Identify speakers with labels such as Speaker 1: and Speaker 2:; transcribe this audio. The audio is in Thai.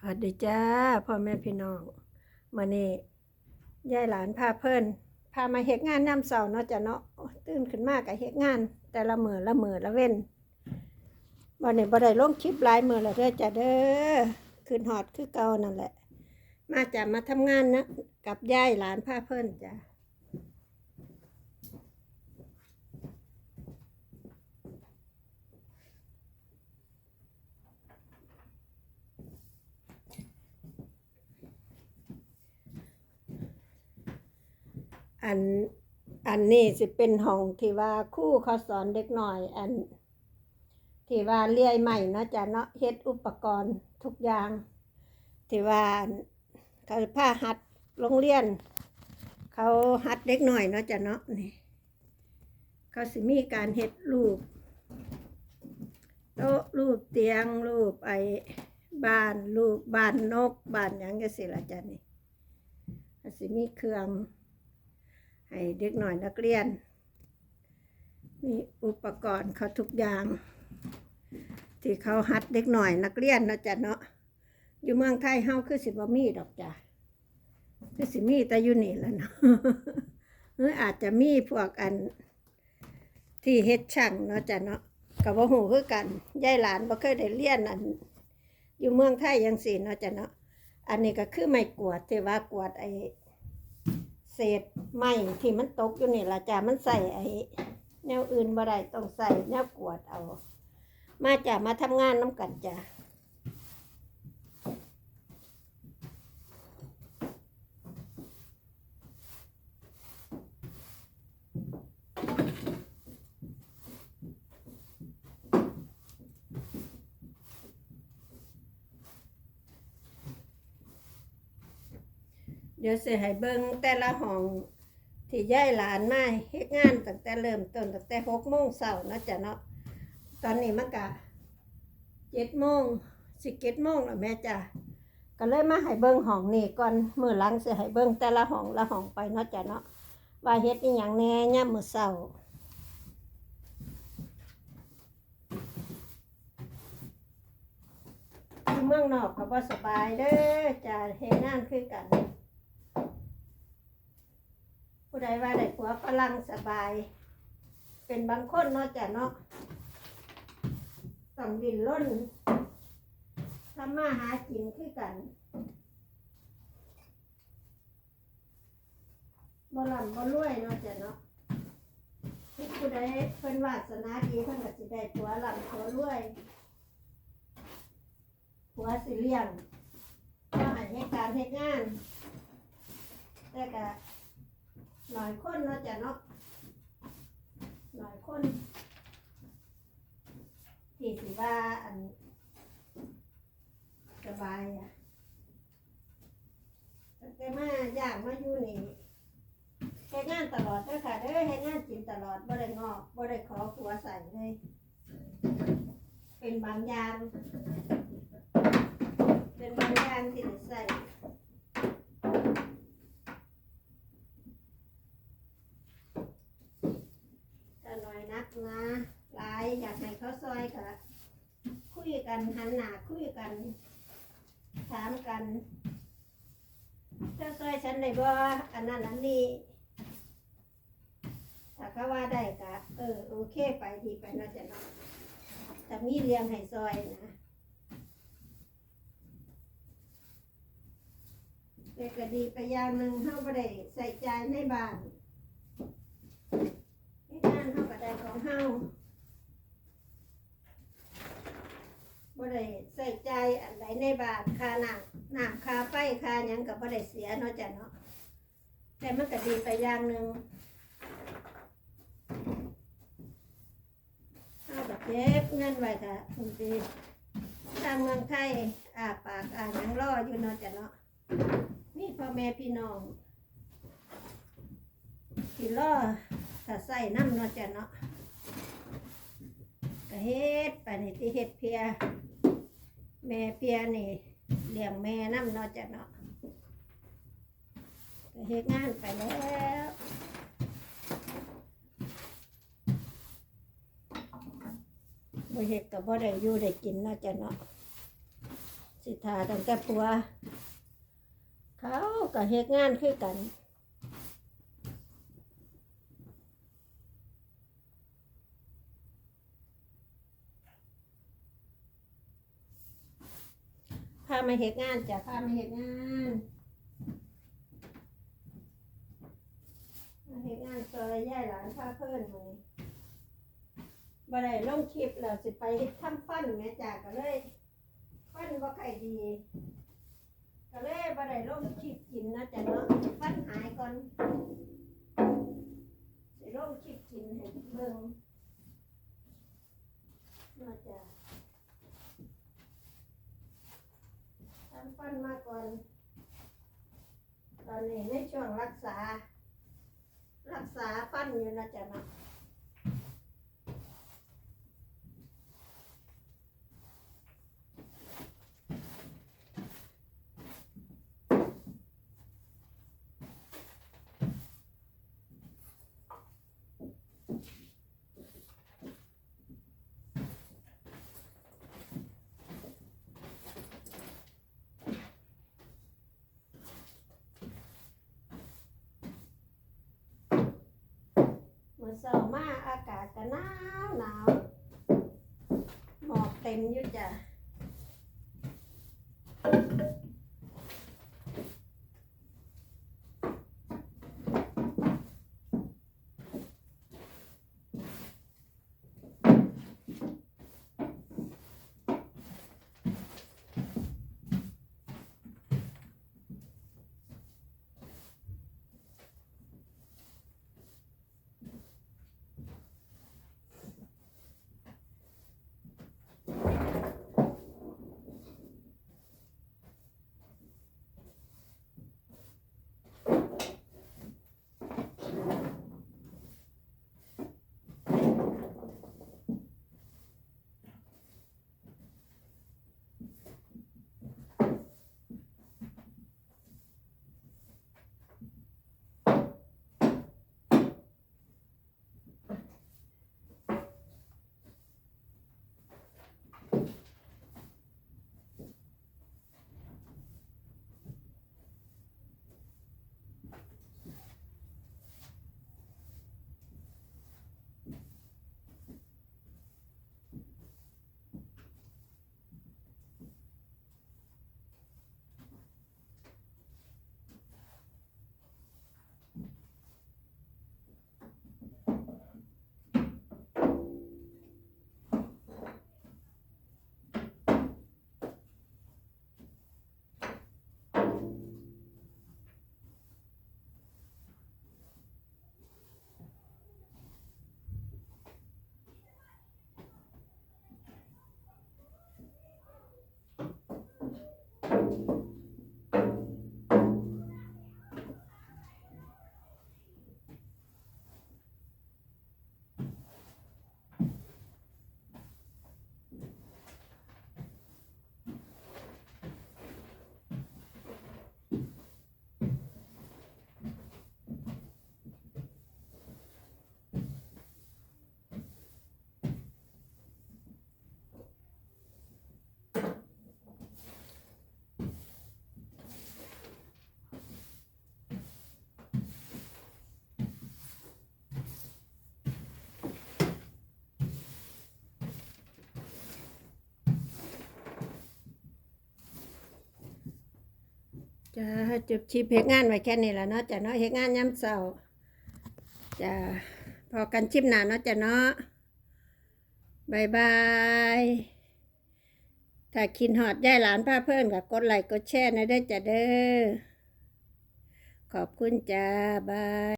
Speaker 1: สวัสดีจ้าพ่อแม่พี่น้องมื่อนี้ยายหลานพาเพิ่นพามาเฮ็ดงานน้ำเสาเนาะจ้ะเนาะตื่นขึ้นมากกับเฮ็ดงาน แต่ละมือละมือละเว้นวันนี้บ่ได้ลงคลิปหลายมือแล้วเด้อจ้ะเด้อขึ้นฮอดคือเก่านั่นแหละ มาจ้ะมาทำงานนะกับยายหลานพาเพิ่นจ้ะ อันอันนี้สิเป็นห้องที่ว่าคู่เขาสอนเด็กหน่อย อัน ที่ว่าเลื่อยใหม่นะจ้ะเนาะเฮ็ดอุปกรณ์ทุกอย่าง ที่ว่าเขาผ้าหัดโรงเรียน เขาหัดเด็กหน่อยนะจ้ะเนาะนี่เขาสิมีการเฮ็ดรูปโต๊ะรูปเตียงรูปไอ้บ้านรูปบ้านนกบ้านหยังก็สิละจ้ะนี่เขาสิมีเครื่อง ให้เด็กหน่อยนักเรียน มีอุปกรณ์เขาทุกอย่าง ที่เขาหัดเด็กหน่อยนักเรียนนาะจ้ะเนาะอยู่เมืองไทยเฮาคือสิบมีดอกจ้ะคือสิมีแต่อยู่นี่แหละเนาะหรืออาจจะมีพวกอันที่เฮ็ดช่างเนาะจ้ะเนาะก็บ่ฮู้คือกันยายหลานบ่เคยได้เรียนอัน อยู่เมืองไทยจังซี่เนาะจ้ะเนาะอันนี้ก็คือไม้กวาดที่ว่ากวดไอ้ เศษไม้ที่มันตกอยู่นี่ละจ้ะมันใส่ไอ้แนวอื่นบ่ได้ต้องใส่แนวกวดเอา มาจ้ะมาทำงานน้ำกันจ้ะ เดี๋ยวสิให้เบิ่งแต่ละห้องที่ย้ายหลานมาเฮ็ดงานตั้งแต่เริ่มต้นตั้งแต่หกโมงเช้านาะจ้ะเนาะตอนนี้มันกะเจ็ดโมงสิเจ็ดโมงแล้วแม่จ้ะก็เลยมาให้เบิ่งห้องนี่ก่อนมื้อหลังสิให้เบิ่งแต่ละห้องละห้องไปเนาะจ้ะเนาะว่าเฮ็ดอีหยังแหน่ยามมื้อเช้าเมืองนอกก็บ่สบายเด้อจ้ะเฮ็ดงานคือกัน ผู้ใดว่าได้ผัวฝรั่งสบาย เป็นบางคนเนาะจ้ะเนาะต้องดินล้นทำมาหากินคือกันบ่ลำบ่รวยเนาะจ้ะเนาะผู้ใดเพิ่นวาสนาดีเพิ่นก็สิได้ผัวลำผัวรวยผัวสิเลี้ยงก็ให้การเฮ็ดงานแต่ก็ หน่อยคนเนาะจ้ะเนาะหน่อยคนที่สิว่าอันสบายอะแต่มาย่างมาอยู่นี่เฮ็ดงานตลอดเด้อค่ะเด้อเฮ็ดงานกินตลอดบ่ได้งอกบ่ได้ขอผัวใส่เลย เป็นบางอย่าง เป็นบางอย่างที่ได้ใส่ ก็น้อยนักนะหลายอยากให้เขาซอยก็คุย กันหันหน้าคุยกัน ถามกันเจ้าซอยฉันได้บ่อันนั้นอันนี้ถ้าเขาว่าได้ก็เออโอเคไปดีไปเนาจะนาะแต่มีเรียงให้ซอยนะแต่ก็ดีไปอย่างหนึ่งเขาไม่ได้ใส่ใจในบ้านเฮ็ดงานเฮาก็ได้ของเฮา ได้ใส่ใจอันใดในบาทค่าน้ำน้ำค่าไฟค่าหยังก็บ่ได้เสียเนาะจ้ะเนาะแต่มันก็ดีไปอย่างหนึ่งเฮาก็เก็บเงินไว้ค่ะคุณพี่ทางเมืองไทยอาปากอายังรออยู่เนาะจ้ะเนาะมีพ่อแม่พี่น้องที่รอถ้าใส่น้ำเนาะจ้ะเนาะก็เฮ็ดไปนี่ที่เฮ็ดเพีย แม่เพียนี่เลี้ยงแม่น้ำเนาะจ้ะเนาะเฮ็ดงานไปแล้วบ่เฮ็ดก็บ่ได้อยู่ได้กินเนาะจ้ะเนาะสิทาตั้งแต่ปัว เขาก็เฮ็ดงานคือกัน พามาเฮ็ดงานจ้ะพามาเฮ็ดงานมาเฮ็ดงานซอยย่ายหลานพาเพิ่นมานี่บ่ได้ลงคลิปแล้วสิไปเฮ็ดทำฟันแม่จ้ะก็เลยฟันบ่ค่อยดี ก็เลยบ่ได้ลงคลิปกิน ช่วงรักษา รักษาฟันอยู่นะจ๊ะนะ เมื่อเช้ามาอากาศก็หนาวหนาวหมอกเต็มอยู่จ้ะ จะจบชีพเฮ็ดงานไว้แค่นี้แหละเนาะจ้ะเนาะเฮ็ดงานย้ำเสาจะพอกันชิมหนาเนาะจ้ะเนาะบายบายถ้าคินหอดย่ายหลานพาเพื่อนกับกดไลค์กดแชร์นะได้จ้ะเด้อขอบคุณจ้าบาย